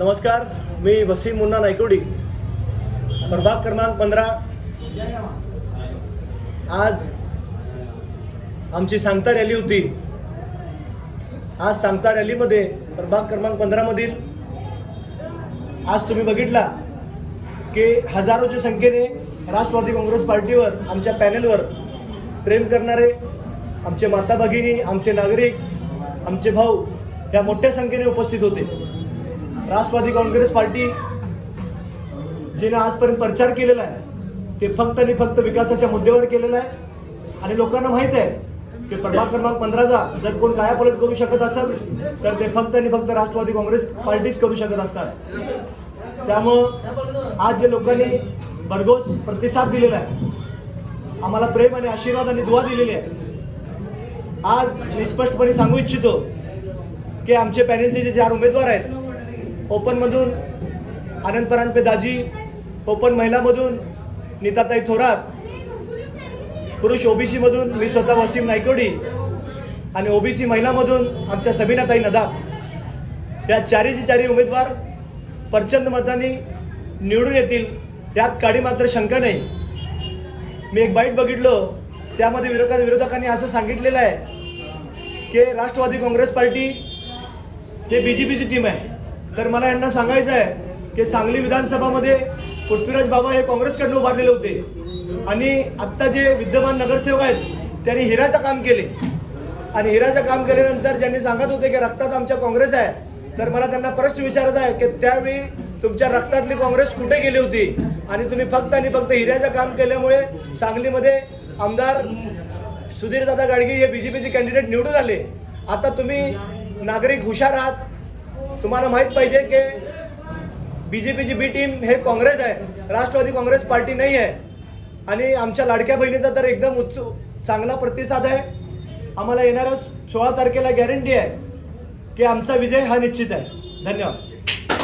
नमस्कार मी वसीम मुन्ना नायकोडी. प्रभाग क्रमांक पंधरा. आज आमची सांगता रॅली होती. आज सांगता रॅलीमध्ये प्रभाग क्रमांक पंधरामधील आज तुम्ही बघितला की हजारोच्या संख्येने राष्ट्रवादी काँग्रेस पार्टीवर आमच्या पॅनेलवर प्रेम करणारे आमचे माता भगिनी आमचे नागरिक आमचे भाऊ या मोठ्या संख्येने उपस्थित होते. राष्ट्रवादी काँग्रेस पार्टी जिने आजपर्यंत प्रचार केलेला आहे ते फक्त आणि फक्त विकासाच्या मुद्द्यावर केलेला आहे. आणि लोकांना माहीत आहे की प्रभाग क्रमांक पंधराचा जर कोण कायापलट करू शकत असेल तर ते फक्त आणि फक्त राष्ट्रवादी काँग्रेस पार्टीच करू शकत असतात त्यामुळं आज जे लोकांनी भरघोस प्रतिसाद दिलेला आहे आम्हाला प्रेम आणि आशीर्वाद आणि दुवा दिलेली आहे आज मी स्पष्टपणे सांगू इच्छितो की आमचे पॅनेलचे जे चार उमेदवार आहेत ओपनमधून आनंद परांजपे दाजी ओपन महिलामधून नीताताई थोरात पुरुष ओबीसीमधून मी स्वतः वसीम नायकोडी आणि ओबीसी महिलामधून आमच्या सबिनाताई नदाब. या चारीचे चारी उमेदवार प्रचंड मतांनी निवडून येतील यात काडी मात्र शंका नाही. मी एक बाईट बघितलं त्यामध्ये विरोधा विरोधकांनी असं सांगितलेलं आहे की राष्ट्रवादी काँग्रेस पार्टी हे बी जे पीची टीम आहे. तर मला यांना सांगायचं आहे की सांगली विधानसभामध्ये पृथ्वीराज बाबा हे काँग्रेसकडनं उभारलेले होते. आणि आत्ता जे विद्यमान नगरसेवक आहेत त्यांनी हिराचं काम केले. आणि हिराचं काम केल्यानंतर ज्यांनी सांगत होते की रक्तात आमच्या काँग्रेस आहे तर मला त्यांना प्रश्न विचारायचा आहे की त्यावेळी तुमच्या रक्तातली काँग्रेस कुठे गेली होती? आणि तुम्ही फक्त आणि फक्त हिऱ्याचं काम केल्यामुळे सांगलीमध्ये आमदार सुधीरदादा गाडगे हे बी जे पीचे कॅन्डिडेट निवडून आले. आता तुम्ही नागरिक हुशार आहात तुम्हाला माहीत पाहिजे की बी जे पीची बी टीम हे काँग्रेस आहे. राष्ट्रवादी काँग्रेस पार्टी नाही आहे. आणि आमच्या लाडक्या बहिणीचा तर एकदम उच्च चांगला प्रतिसाद आहे. आम्हाला येणाऱ्या सोळा तारखेला गॅरंटी आहे की आमचा विजय हा निश्चित आहे. धन्यवाद.